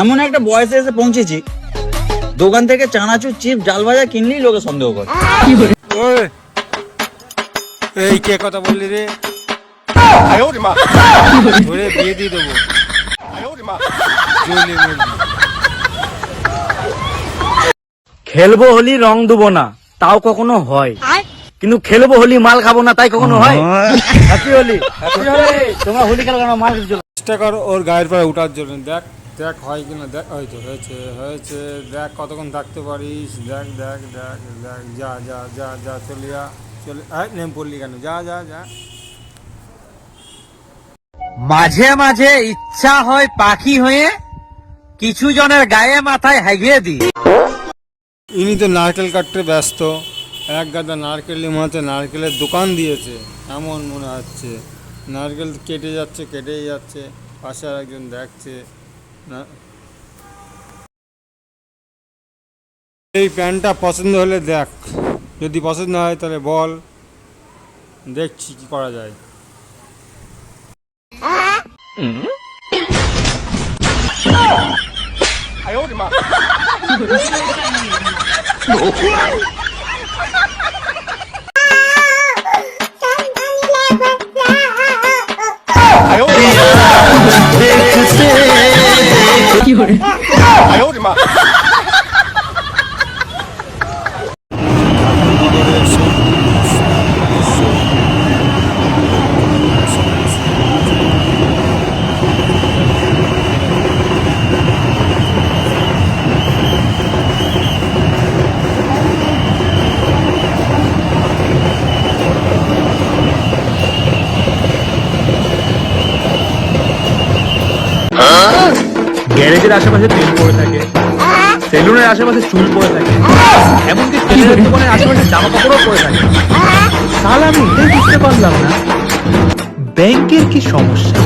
এমন একটা বয়সে এসে পৌঁছেছি দোকান থেকে চানাচুর চিপ ডাল ভাজা কিনলেই লোকে সন্দেহ করে। এই কে কথা বললি রে? ধরে বিয়ে দিয়ে দেবো। খেলব হোলি রং দেবো না তাও কখনো হয়। কিন্তু খেলব হোলি মাল খাব না তাই কখনো হয়? হ্যাপি হোলি হ্যাপি হোলি তোমরা হোলি খেলো কেন মাল চেষ্টা কর ওর গায়ের পরে উঠার জন্য দেখ। দেখ হয় কিনা দেখ হয়তো হয়েছে হয়েছে দেখ কতক্ষণ থাকতে পারিস দেখ দেখ দেখ দেখ যা যা যা যা চলে যা চলে নেম পড়লি কেন যা যা যা। মাঝে মাঝে ইচ্ছা হয় পাখি হয়ে কিছু জনের গায়ে মাথায় হাগিয়ে দিই। ইনি তো নারকেল কাটতে ব্যস্ত এক গাদা নারকেল মনে হচ্ছে নারকেলের দোকান দিয়েছে এমন মনে হচ্ছে। নারকেল কেটে যাচ্ছে কেটেই যাচ্ছে পাশে আর একজন দেখছে এই প্যান্টটা পছন্দ হলে দেখ যদি পছন্দ হয় তাহলে বল দেখছি কি করা যায় 哎呦我的妈 গ্যারেজের আশেপাশে তেল পড়ে থাকে। সেলুনের আশেপাশে চুল পড়ে থাকে। এমনকি তেলের দোকানের আশেপাশে জামা কাপড়ও পড়ে থাকে। তাহলে আমি এটাই বুঝতে পারলাম না। ব্যাংকের কি সমস্যা?